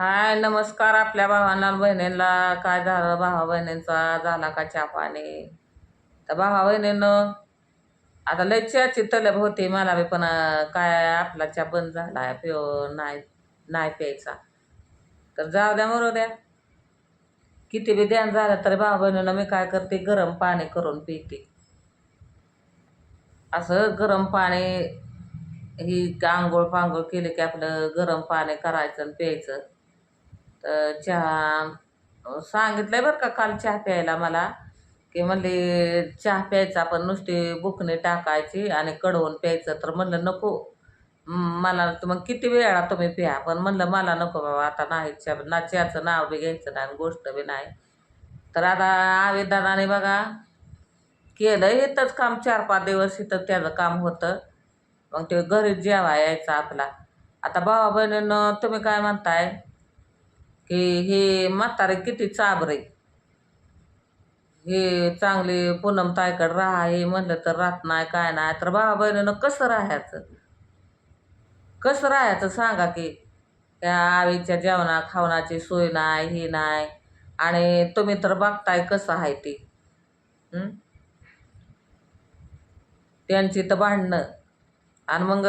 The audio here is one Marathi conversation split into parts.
हाय नमस्कार आपल्या भावांना बहिणींना. काय झालं भावा बहिणींचा? झाला का चहा पाणी? तर भावा बहिणीनं आता लय चहाची तलब होती मला बी पण काय आपला चहा बंद झाला आहे पिओ नाही नाही प्यायचा. तर जाऊ द्या मरू द्या. किती बी ध्यान झालं तरी भावा बहिणीनं मी काय करते गरम पाणी करून पिते. असं गरम पाणी ही आंघोळ पांघोळ केली की आपलं गरम पाणी करायचं आणि प्यायचं. तर चहा सांगितलं आहे बरं का काल चहा प्यायला मला की म्हणले चहा प्यायचा पण नुसती बुकणी टाकायची आणि कडवून प्यायचं. तर म्हणलं नको मला मग किती वेळा तुम्ही प्या. पण म्हणलं मला नको बाबा आता नाही चहा ना चहाचं नाव बी घ्यायचं नाही आणि गोष्ट बी नाही. तर आता आवेदानाने बघा केलं इथंच काम चार पाच दिवस इथं त्याचं काम होतं. मग ते घरी जेवा यायचा आपला. आता भावा बहिणीनं तुम्ही काय म्हणताय? हे हे म्हातारे किती चाबरे. हे चांगली पूनम तायकड राहा हे म्हणलं तर राहत नाही काय नाही. तर भावा बहिणीनं कसं राहायचं? कसं राहायचं सांगा की? त्या आईच्या जेवणा खावणाची सोय नाही हे नाही. आणि तुम्ही तर बघताय कसं आहे ते. त्यांची तर भांडणं. आणि मग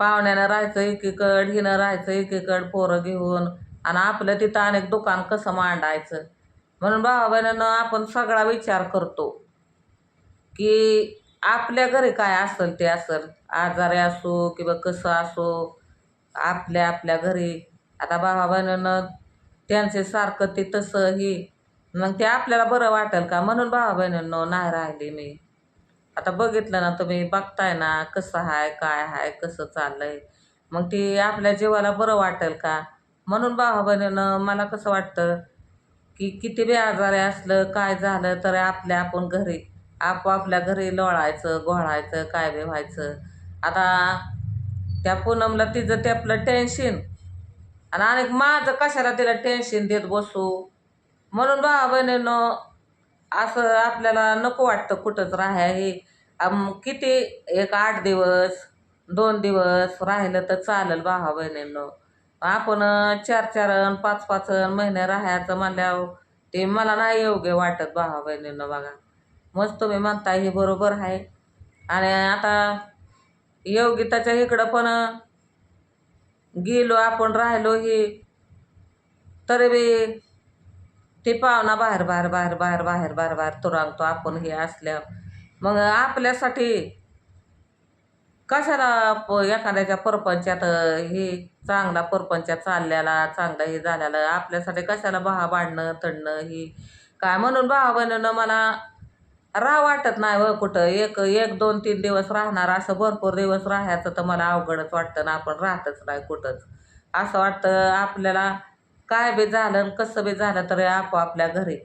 पाहुण्यानं राहायचं एकीकड हिनं राहायचं एकीकड पोरं घेऊन. आणि आपलं तिथं अनेक दुकान कसं मांडायचं? म्हणून भावा बहिणीनं आपण सगळा विचार करतो की आपल्या घरी काय असेल ते असेल. आजारी असो किंवा कसं असो आपल्या आपल्या घरी. आता भावा बहिणीनं त्यांचे सारखं ते तसं ही मग ते आपल्याला बरं वाटेल का? म्हणून भावा बहिणींनो नाही राहिली मी. आता बघितलं ना तुम्ही बघताय ना कसं आहे काय आहे कसं चाललंय. मग ते आपल्या जीवाला बरं वाटेल का? म्हणून भावा बहिणीनं मला कसं वाटतं की किती बी आजारी असलं काय झालं तर आपल्या आपण घरी आपापल्या घरी लोळायचं घोळायचं काय बी व्हायचं. आता त्या पूनमला तिचं ते आपलं टेन्शन आणि अनेक माझं कशाला तिला टेन्शन देत बसू? म्हणून भावा बहिणीनं असं आपल्याला नको वाटतं कुठंच राहाय हे आम किती एक आठ दिवस दोन दिवस राहिलं तर चालेल भावा बहिणींनो. आपण चार चार अन पाच पाच अन महिने राहायचं म्हणल्यावर ते मला नाही योग्य वाटत भावा बहिणींनो बघा. मस्त तुम्ही म्हणता हे बरोबर आहे. आणि आता योगिताच्या इकडं पण गेलो आपण राहिलो ही तरी बी ते पाहुणा बाहेर बाहेर बाहेर बाहेर बाहेर बाहेर बाहेर तुरांगतो आपण हे असल्या मग आपल्यासाठी कशाला प एखाद्याच्या परपंचात हे चांगला परपंचात चालल्याला चांगलं हे झाल्याला आपल्यासाठी कशाला बहा बांधणं तडणं ही? काय म्हणून भावा बनवणं मला राह वाटत नाही व कुठं. एक एक दोन तीन दिवस राहणार असं भरपूर दिवस राहायचं तर मला अवघडच वाटतं ना आपण राहतच नाही कुठंच. असं वाटतं आपल्याला काय बी झालं कसं बी झालं तरी आपोआपल्या घरी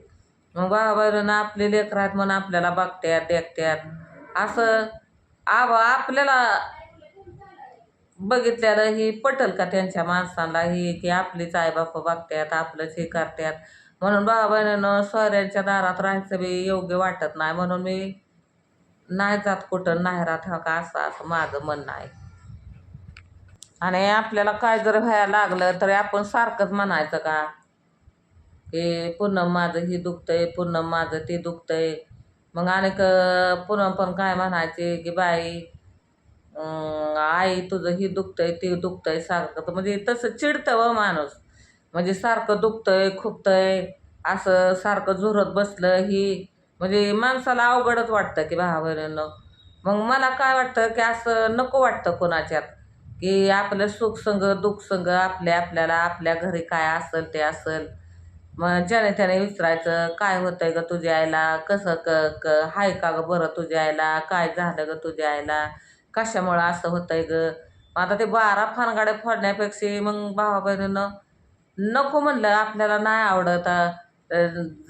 मग बाबानं आपले लेकर आहेत म्हणून आपल्याला बघत्यात देखत्यात. असं आबा आपल्याला बघितल्यानं ही पटल का त्यांच्या माणसाला ही की आपलीच आईबाप बघत्यात आपलंच हे करत्यात. म्हणून बाबानं सोऱ्यांच्या दारात राहायचं बी योग्य वाटत नाही. म्हणून मी नाही जात कुठं नाही राहत हा का? असं असं माझं म्हणणं आहे. आणि आपल्याला काय जर व्हायला लागलं तरी आपण सारखंच म्हणायचं का? की पूनम माझं ही दुखतंय पूनम माझं ते दुखतंय. मग अनेक पूनम पण काय म्हणायचे की बाई आई तुझं ही दुखतंय ते दुखतंय सारखं. तर म्हणजे तसं चिडतं व माणूस. म्हणजे सारखं दुखतंय खुपतंय असं सारखं झुरत बसलं ही. म्हणजे माणसाला अवघडच वाटतं की भावा मग मला काय वाटतं की असं नको वाटतं कोणाच्यात. की आपलं सुख संग आपल्या आपल्याला आपल्या घरी काय असेल ते असेल. मग ज्याने त्याने विचारायचं काय होतंय ग तुझ्या आईला? कसं क क हाय का ग बरं तुझ्या आईला? काय झालं ग तुझ्या आईला? कशामुळं असं होतंय ग? मग आता ते बारा फानगाड्या फोडण्यापेक्षा मग भावा बहिणीनं नको म्हणलं आपल्याला नाही आवडत.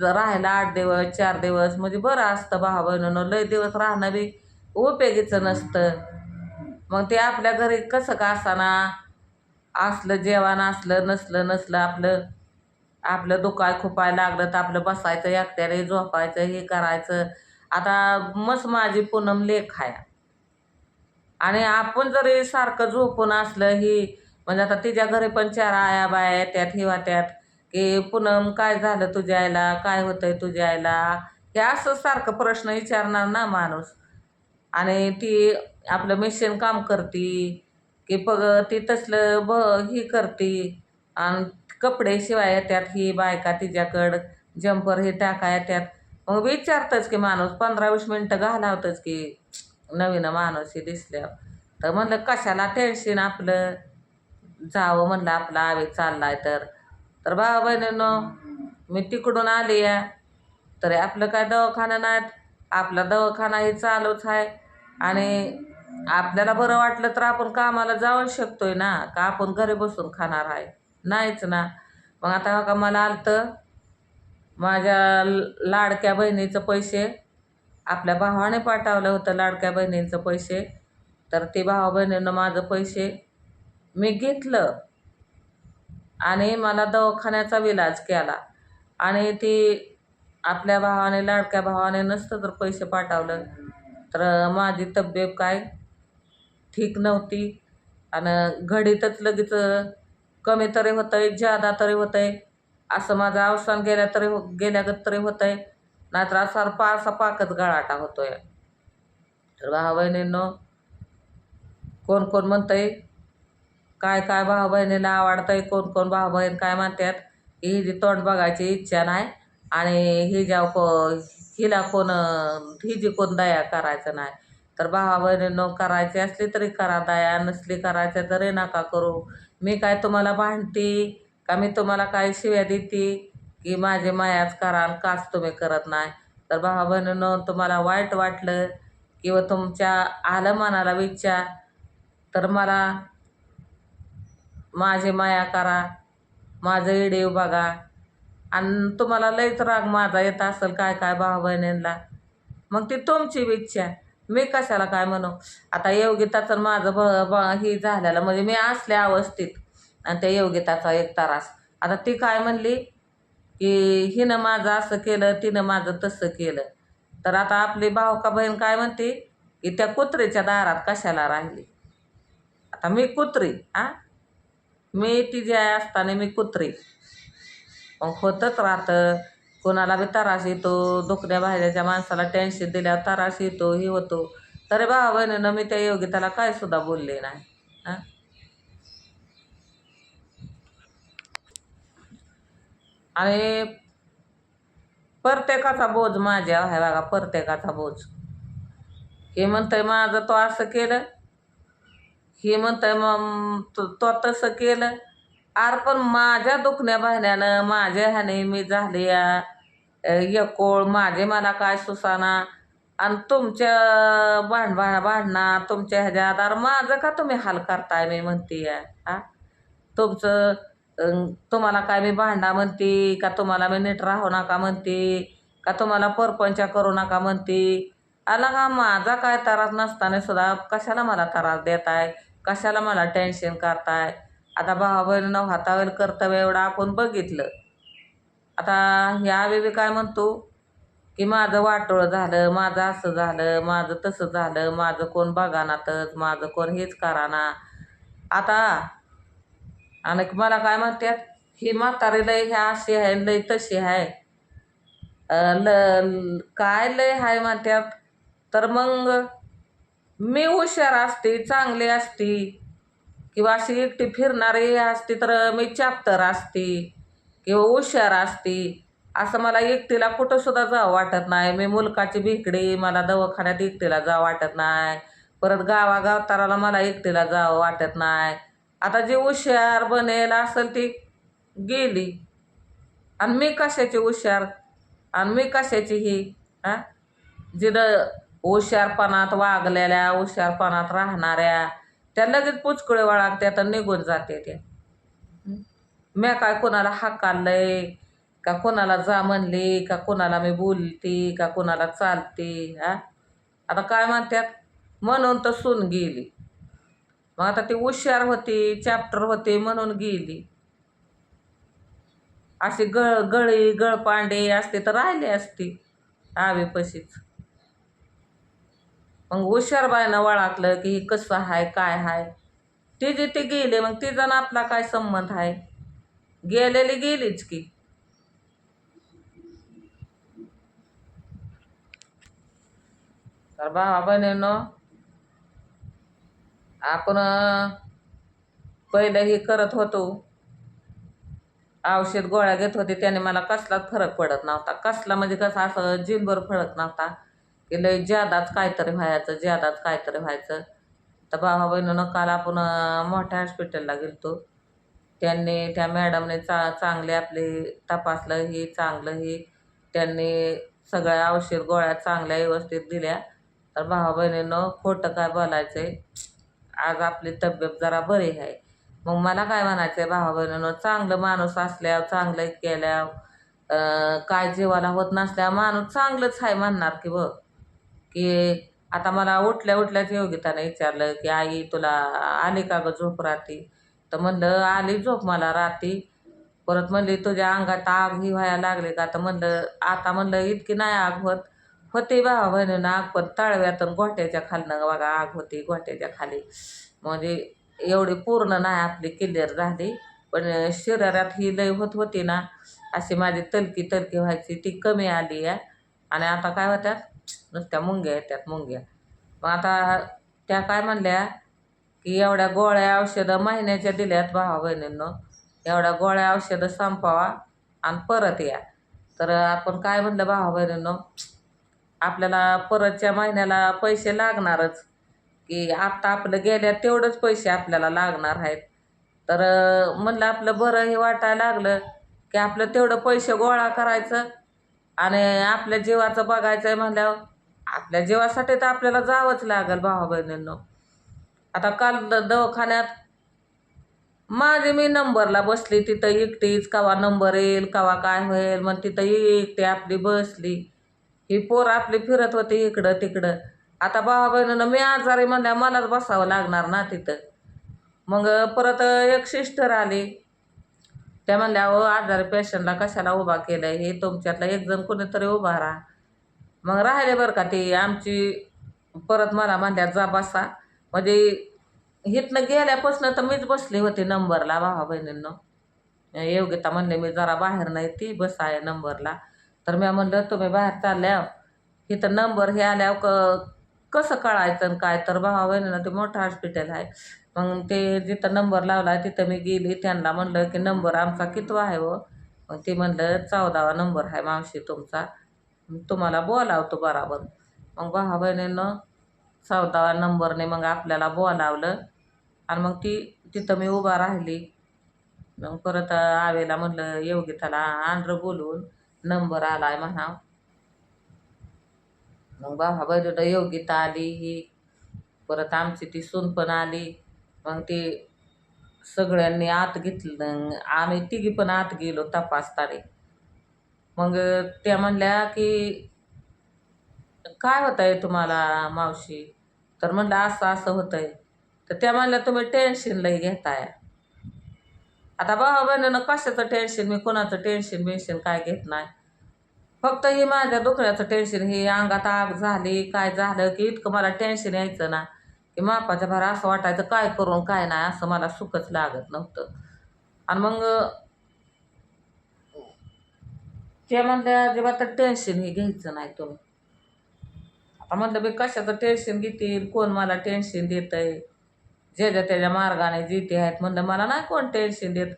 राहायला आठ दिवस चार दिवस म्हणजे बरं असतं भावा बहिणीनं लय दिवस राहणं बी उपयोगीचं नसतं. मग ते आपल्या घरी कसं का असाना? असलं जेवण असलं नसलं नसलं आपलं. आपलं दुखाय खुपाय लागलं तर आपलं बसायचं एकट्याला झोपायचं हे करायचं. आता मस्त माझी पूनम लेख आहे. आणि आपण जरी सारखं झोपून असलं ही म्हणजे आता तिच्या घरी पण चार आया बाया त्यात हिवा वाट्यात की पूनम काय झालं तुझ्या आईला काय होतंय तुझ्या आईला हे असं सारखं प्रश्न विचारणार ना माणूस. आणि ती आपलं मिशन काम करती की पग ती तसलं ब ही करती. आणि कपडे शिवाय येतात ही बायका तिच्याकडं जम्पर हे टाका येतात मग विचारतच की माणूस पंधरा वीस मिनटं घालावतच की नवीन माणूस हे दिसल्यावर. तर म्हणलं कशाला टेन्शन आपलं? जावं म्हणलं आपला आवे चाललाय तर. तर भावा बहिणीनं मी तिकडून आली या तरी आपलं काय दवाखाना नाहीत. आपला दवाखाना हे चालूच आहे. आणि आपल्याला बरं वाटलं तर आपण कामाला जाऊ शकतोय ना का आपण घरी बसून खाणार आहे? नाहीच ना. मग आता का मला आलं माझ्या ल- लाडक्या बहिणीचं पैसे. आपल्या भावाने पाठवलं होतं लाडक्या बहिणींचं पैसे. तर ते भावा बहिणीनं माझं पैसे मी घेतलं. आणि मला दवाखान्याचा विलाज केला. आणि ती आपल्या भावाने लाडक्या भावाने नसतं तर पैसे पाठवलं. तर माझी तब्येत काय? ठीक नव्हती. आणि घडीतच लगेच कमी तरी होतं आहे ज्यादा तरी होतं आहे असं माझं अवसान गेल्या तरी हो गेल्यागत तरी होतं आहे नाहीतर असा पारसा पाकच गळाटा होतो आहे तर भावा बहिणींनो कोण कोण म्हणतंय काय काय भाऊ बहिणीला आवडतंय कोण कोण भाऊ बहीण काय म्हणतात की जी तोंड बघायची इच्छा नाही आणि ही ज्या को हिला कोण हिजी कोण दया करायचं नाही. तर भावा बहिणींनो करायची असली तरी करा दया नसली करायचं तरी नका करू. मी काय तुम्हाला भांडते? का मी तुम्हाला काय शिव्या देते? की माझे मायाच कराल काच तुम्ही करत नाही? तर भावा बहिणीनं तुम्हाला वाईट वाटलं किंवा तुमच्या आलं मनाला विचार तर मला माझी माया करा माझं इडीव बघा. आणि तुम्हाला लयच राग माझा येत असेल काय काय भाऊ बहिणींना मग ती तुमची विच्छा इच्छा. मी कशाला काय म्हणू? आता योगिताचं माझं ब ब ही झालेलं म्हणजे मी असल्या अवस्थेत आणि त्या योगिताचा एक तारास. आता ती काय म्हणली? की हिनं माझं असं केलं तिनं माझं तसं केलं. तर आता आपली भावका बहीण काय म्हणते? की त्या कुत्रीच्या दारात कशाला राहिली? आता मी कुत्री आ? मी तिची आई असताना मी कुत्री. मग होतच राहतं. कोणाला बी त्रास येतो दुखण्या भाज्याच्या माणसाला टेन्शन दिल्यावर त्रास येतो हे होतो. तरी भावा बहिणीनं मी त्या योगिताला काय सुद्धा बोलले नाही हां? आणि प्रत्येकाचा बोज माझ्या आहे बघा प्रत्येकाचा बोज. हे म्हणतंय माझं तो असं केलं हे म्हणतंय मग तो तसं केलं. आर पण माझ्या दुखण्या बहिण्यानं माझ्या ह्याने मी झाले या. यकोळ माझे मला काय सुसाना? आणि तुमच्या भांडभा भांडणा तुमच्या ह्याच्यात अरे माझं का तुम्ही हाल करताय मी म्हणते या हा तुमचं तुम्हाला काय मी भांडा म्हणते का तुम्हाला मी नीट राहू नका म्हणते का तुम्हाला परपंच करू नका म्हणते? आला का माझा काय त्रास नसताना सुद्धा कशाला मला त्रास देताय? कशाला मला टेन्शन करताय? आता भावा बहिणीनं हातावर कर्तव्य एवढं आपण बघितलं. आता ह्या बेबी काय म्हणतो की माझं वाटोळ झालं माझं असं झालं माझं तसं झालं माझं कोण बघानातच माझं कोण हेच कराना. आता आणि मला काय म्हणतात ही म्हातारी लय ह्या अशी आहे लय तशी आहे. ल ल- काय लय आहे म्हणतात तर मग मी हुशार असते चांगली असती किंवा अशी एकटी फिरणारी असती तर मी चॅप्टर असती. किंवा हुशार असते असं मला एकटीला कुठं सुद्धा जावं वाटत नाही. मी मुलकाची भिकडी मला दवाखान्यात एकटीला जावं वाटत नाही. परत गावागावताराला मला एकटीला जावं वाटत नाही. आता जी हुशार बनेल असेल ती गेली. आणि मी कशाची हुशार? आणि मी कशाची ही? हां? जिथं हुशारपणात वागलेल्या हुशारपणात राहणाऱ्या त्या लगेच पुचकुळे वळागत्या तर निघून जाते त्या. मी काय कोणाला हाकाललंय? का कोणाला जा म्हणली? का कोणाला मी बोलते? का कोणाला चालते? हा? आता काय म्हणतात म्हणून तर सून गेली. मग आता ती हुशार होती चॅप्टर होते म्हणून गेली. अशी गळ गळी गळपांडे असते तर राहिले असते आवेपशीच मग हुशार बायनं वळाकलं की हे कसं आहे काय आहे ते जे ते गेले मग तिचा आणि आपला काय संबंध आहे गेलेली गेलीच की. तर भावा बहिणींनो आपण पहिलंही पहिलं हे करत होतो. औषध गोळ्या घेत होते त्याने मला कसलाच फरक पडत नव्हता. कसला म्हणजे कसं असं जिनभर फरक नव्हता. की लय ज्यादाच काहीतरी व्हायचं ज्यादाच काहीतरी व्हायचं. तर भावा बहिणीनं काल आपण मोठ्या हॉस्पिटलला गेलो त्यांनी त्या मॅडमने चा चांगले आपले तपासलं ही चांगलं हे त्यांनी सगळ्या औषध गोळ्या चांगल्या व्यवस्थित दिल्या. तर भावा बहिणीनं खोटं काय बोलायचं आहे आज आपली तब्येत जरा बरी आहे. मग मला काय म्हणायचं आहे भावा बहिणीनं चांगलं माणूस असल्यावर चांगलं केल्यावर काय जीवाला होत नसल्यावर माणूस चांगलंच आहे म्हणणार की बघ. की आता मला उठल्या उठल्याच योगिताने विचारलं की आई तुला आली का ग झोप राहती तर म्हणलं आली झोप मला राती परत म्हणली तुझ्या अंगात आग ही व्हायला लागली का? तर म्हणलं आता म्हणलं इतकी नाही आग होत. होते भावा बहिणीनं आग पण तळव्यातून गोट्याच्या खालनं बघा आग होती गोट्याच्या खाली. म्हणजे एवढी पूर्ण नाही आपली क्लिअर झाली. पण शरीरात ही लय होत होती ना अशी माझी तलकी तलकी व्हायची ती कमी आली आहे आणि आता काय होत्यात नुसत्या मुंग्या येतात मुंग्या. मग आता त्या काय म्हणल्या की एवढ्या गोळ्या औषधं महिन्याच्या दिल्यात भावा बहिणींनो एवढ्या गोळ्या औषधं संपवा आणि परत या. तर आपण काय म्हणलं भावा बहिणींनो आपल्याला परतच्या महिन्याला पैसे लागणारच. की आत्ता आपलं गेल्या तेवढंच पैसे आपल्याला लागणार आहेत. तर म्हणलं आपलं बरं हे वाटायला लागलं की आपलं तेवढं पैसे गोळा करायचं आणि आपल्या जीवाचं बघायचं आहे म्हणल्यावर आपल्या जीवासाठी तर आपल्याला जावंच लागेल भावा बहिणींनो आता काल द दवाखान्यात माझे मी नंबरला बसली तिथं एकटीच कवा नंबर येईल कवा काय होईल मग तिथं एकटी आपली बसली. ही पोर आपली फिरत होती इकडं तिकडं. आता भावा बहिणीनं मी आजारी म्हणल्या मलाच बसावं लागणार ना तिथं. मग परत एक सिस्टर आली. त्या म्हणल्या अहो आजारी पेशंटला कशाला उभा केलं हे तुमच्यातला एक जण कोणीतरी उभा राहा. मग राहिले बरं का ती आमची परत मला म्हणल्या जा बसा. म्हणजे इथनं गेल्यापासून तर मीच बसली होती नंबरला भावा बहिणींना. योगिता म्हणले मी जरा बाहेर नाही ती बस आहे नंबरला. तर मी म्हणलं तुम्ही बाहेर चालल्या. इथं नंबर हे आल्यावर क कसं कळायचं आणि काय? तर भावा बहिणीनं ते मोठं हॉस्पिटल आहे. मग ते जिथं नंबर लावला तिथं मी गेली. त्यांना म्हणलं की नंबर आमचा कितवा आहे व मग ते म्हणलं चौदावा नंबर आहे मावशी तुमचा. तुम्हाला बोलावतो बराबर. मग भावा बहिणीनं चौदावा नंबरने मग आपल्याला बोलावलं. आणि मग ती तिथं मी उभा राहिली. मग परत आवेला म्हणलं योगिताला आंध्र बोलून. नंबर आला आहे म्हणा. मग बाबा बहिणीनं योगिता आली ही. परत आमची ती सून पण आली. मग ती सगळ्यांनी आत घेतलं. आम्ही तिघी पण आत गेलो तपासताने. मग त्या म्हणल्या की काय होत आहे तुम्हाला मावशी? तर म्हणलं असं असं होतं आहे तर त्या म्हणल्या तुम्ही टेन्शन लई घेताय. आता भावा बहिणीनं कशाचं टेन्शन मी कोणाचं टेन्शन बेन्शन काय घेत नाही. फक्त ही माझ्या दुखण्याचं टेन्शन ही अंगात आग झाली काय झालं की इतकं मला टेन्शन यायचं ना की मापाच्या भर असं वाटायचं काय करून काय नाही असं मला सुखच लागत नव्हतं. आणि मग ते म्हणल्या अजिबात टेन्शन हे घ्यायचं नाही तुम्ही. म्हटलं म्हणलं मी कशाचं टेन्शन घेतील? कोण मला टेन्शन देत आहे ज्याच्या त्याच्या मार्गाने जिथे आहेत म्हणलं मला नाही कोण टेन्शन देत.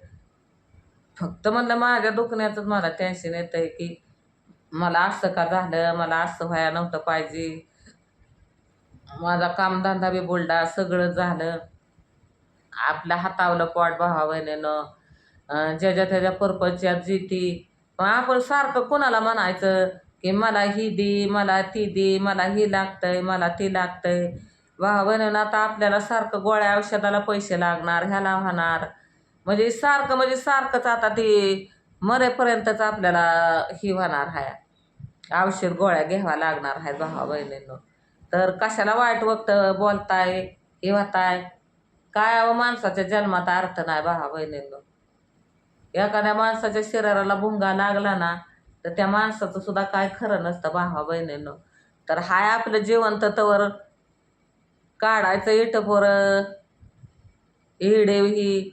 फक्त म्हणलं माझ्या दुखण्याचंच मला टेन्शन येतं आहे की मला असं का झालं? मला असं व्हायला नव्हतं पाहिजे. माझा कामधंदा बी बोलडा सगळं झालं. आपल्या हातावलं पोट भावा बहिणीनं ज्याच्या त्याच्या पर्पजच्या जिती. मग आपण सारखं कोणाला म्हणायचं? की मला ही दे मला ती दे मला ही लागतंय मला ती लागतंय. भावा आता आपल्याला सारखं गोळ्या औषधाला पैसे लागणार ह्याला होणार. म्हणजे सारखं म्हणजे सारखंच आता ते मरेपर्यंतच आपल्याला ही होणार आहे औषध गोळ्या घ्यावा लागणार आहेत भावा बहिणींनो. तर कशाला वाईट वक्त बोलताय हे होताय? काय अहो माणसाच्या जन्मात अर्थ नाही भावा बहिणींनो. एखाद्या माणसाच्या शरीराला भुंगा लागला ना तर त्या माणसाचं सुद्धा काय खरं नसतं भावा बहिणींनो. तर हाय आपलं जिवंत तवर. काढायचं इटं पोरं. इडेव ही.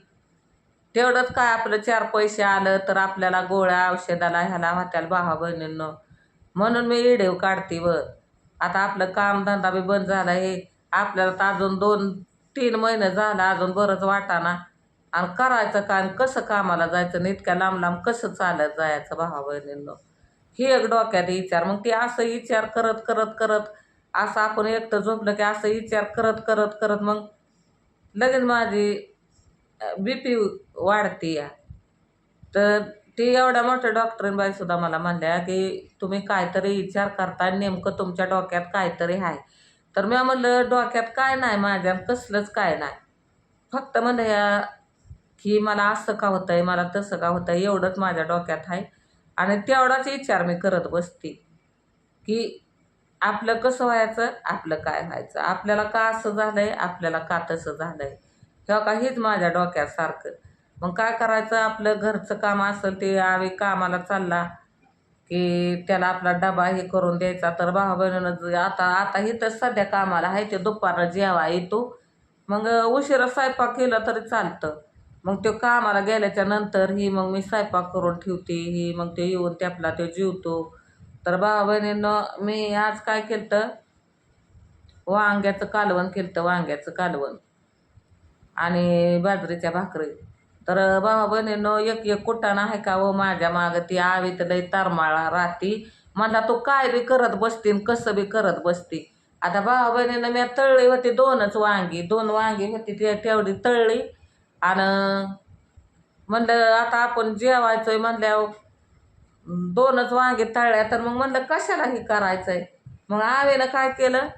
तेवढंच काय आपलं चार पैसे आलं तर आपल्याला गोळ्या औषधाला ह्याला हात्याला भावा बहिणींनो. म्हणून मी इडेव काढते व आता आपलं कामधंदा बी बंद झाला हे. आपल्याला तर अजून दोन तीन महिने झाला अजून बरंच वाटाना आणि करायचं काय आणि कसं कामाला जायचं आणि इतक्या लांब लांब कसं चालत जायचं भावा बहिणींनो? ही एक डोक्यात विचार. मग ती असं विचार करत करत करत असं आपण एकटं झोपलं की असं विचार करत करत करत मग लगेच माझी बी पी वाढते या. तर ती एवढ्या मोठ्या डॉक्टरीन मला म्हणल्या की तुम्ही काहीतरी विचार करता नेमकं तुमच्या डोक्यात काहीतरी आहे. तर मी म्हणलं डोक्यात काय नाही माझ्या कसलंच काय नाही. फक्त म्हणलं या की मला असं का होतंय मला तसं का होतंय एवढंच माझ्या डोक्यात आहे. आणि तेवढाच विचार मी करत बसते की आपलं कसं व्हायचं आपलं काय व्हायचं? आपल्याला का असं झालं आहे आपल्याला का तसं झालं आहे किंवा का हेच माझ्या डोक्यात सारखं. मग काय करायचं? आपलं घरचं काम असेल ते आम्ही कामाला चालला की त्याला आपला डबा हे करून द्यायचा. तर भावा बहिणीनं आता आता तर सध्या कामाला आहे ते दुपारनं जेवा येतो. मग उशिरा स्वयंपाक केला तरी चालतं. मग तो कामाला गेल्याच्यानंतर ही मग मी स्वयंपाक करून ठेवते ही मग ते येऊन ते तो जेवतो. तर भावा बहिणीनं मी आज काय केलं वांग्याचं कालवण केलं वांग्याचं कालवण आणि बाजरीच्या भाकरी. तर भावा बहिणीनं एक एक कुटाणा आहे का व माझ्या मागं? ती आवी तर लई राहती. मला तू काय बी करत बसते कसं बी करत बसते? आता भावा बहिणीनं मी तळली होती दोनच वांगी दोन वांगी होती ते तेवढी तळली. आणि म्हणलं आता आपण जेवायचंय म्हणल्यावर दोनच वांगे तळल्या तर मग म्हणलं कशाला हे करायचंय? मग आवेनं काय केलं?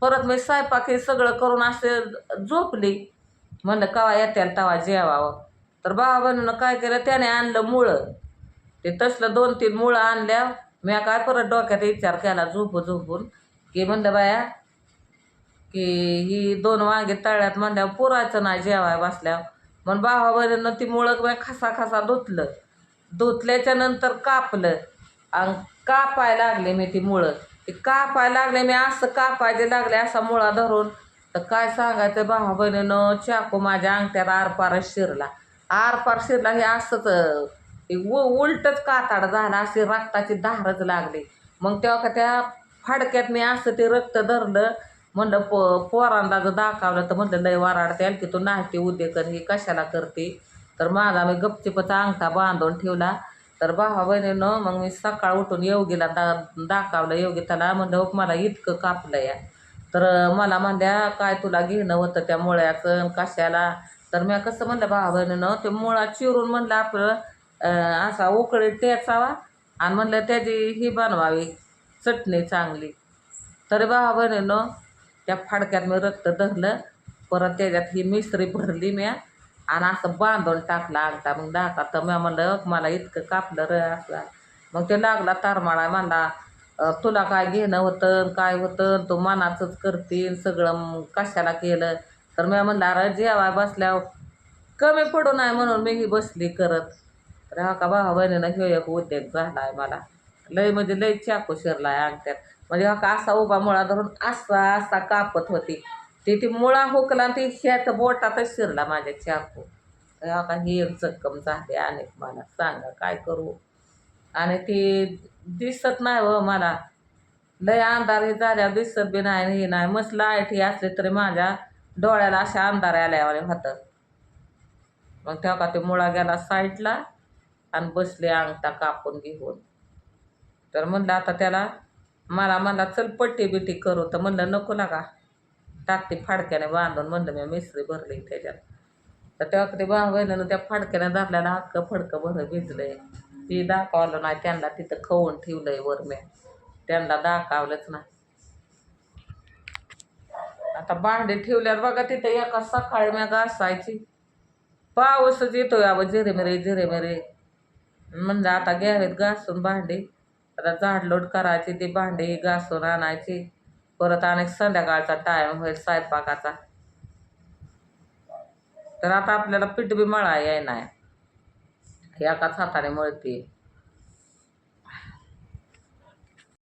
परत मी स्वयंपाक हे सगळं करून असे झोपली. म्हणलं कवा येत्याल तवा जेवावं. तर बाबानं काय केलं त्याने आणलं मुळं. ते तसलं दोन तीन मुळं आणल्या. मी काय परत डोक्यात विचार केला झोपू झोपून की म्हणलं बाया की ही दोन वांगे तळ्यात म्हणल्यावर पुरायचं नाही जेवाय बसल्यावर. मग भावाबरीनं ती मुळं मी खसा खसा धुतलं. धुतल्याच्या नंतर कापलं. आणि कापाय लागले मी ती मुळं. ती कापाय लागले मी असं कापायचे लागले असा मुळा धरून. तर काय सांगायचं भावा बहिणीनं चाकू माझ्या अंगठ्यात आरपार शिरला. आरपार शिरला हे असंच उ उलटच काताड झाला अशी रक्ताची धारच लागली. मग तेव्हा का त्या फाडक्यात मी असं ते रक्त धरलं म्हणलं पो पोरांना जर दाखवलं तर म्हणलं लय वराडते की तू नाही उदे कर हे कशाला करते? तर माझा मी गपचिपचा अंगठा बांधून ठेवला. तर भावा बहिणीनं मग मी सकाळ उठून योगीला दा दाखवलं. योगी त्याला म्हणलं हो मला इतकं कापलं या. तर मला म्हणल्या काय तुला घेणं होतं त्या मुळ्याचं कशाला? तर मी कसं म्हणलं भावा बहिणीनं ते मुळा चिरून म्हणलं आपलं असा उकळीत टेचावा आणि म्हणलं त्याची ही बनवावी चटणी चांगली. तर भावा बहिणीनं त्या फाडक्यात मी रक्त धरलं. परत त्याच्यात ही मिस्त्री भरली म्या. आणि असं बांधून टाकला अंगठा मग दाखला तर म्या म्हणलं मला इतकं कापलं र असला मग ते लागला तारमाळा म्हणला तुला काय घेणं होतं काय होतं? तू मनाचंच करतील सगळं मग कशाला केलं? तर मी म्हणलं अरे जेवाय बसल्यावर कमी पडू नाही म्हणून मी ही बसली करत. तर हा का भावा बहिणीनं ह्यो एक उद्योग झाला आहे मला. लय म्हणजे लय चाकू शिरला आहे अंगठ्यात. म्हणजे हा असा उभा मुळा धरून असा असा कापत होती. ती ती मुळा हुकला आणि ती ह्यात बोटातच शिरला माझ्या चाकू. का ही एक जखम झाली आणि मला. सांगा काय करू? आणि ती दिसत नाही व मला. लय अंधार हे झाल्यावर दिसत बी नाही आणि हे नाही. मस्त लाइट ही असली तरी माझ्या डोळ्याला अशा अंधार आल्यावाले होतं मग तेव्हा का ते मुळा गेला साईडला आणि बसले अंगठा कापून घेऊन. तर म्हणलं आता त्याला मला म्हणला चल पट्टी बिट्टी करू. तर म्हणलं नको लागा टाकते फाडक्याने बांधून म्हणलं मी मिसरी भरली त्याच्यात. तर तेव्हा ते बा त्या फाडक्याने धरल्याला हक्क फडकं भरं भिजलंय. ती दाखवलं नाही त्यांना तिथं खवून ठेवलंय वर मी. त्यांना दाखवलंच नाही. आता भांडे ठेवल्यावर बघा तिथं एका सकाळी मी घासायची. पाऊसच येतोय अगं झिरेमिरे झिरेमिरे. म्हणजे आता घ्यावेत घासून भांडे. आता झाडलोट करायची ती भांडी घासून आणायची. परत आणि संध्याकाळचा टाईम होईल स्वयंपाकाचा. तर आता आपल्याला पीठ बी मळा याय नाही एकाच हाताने मळते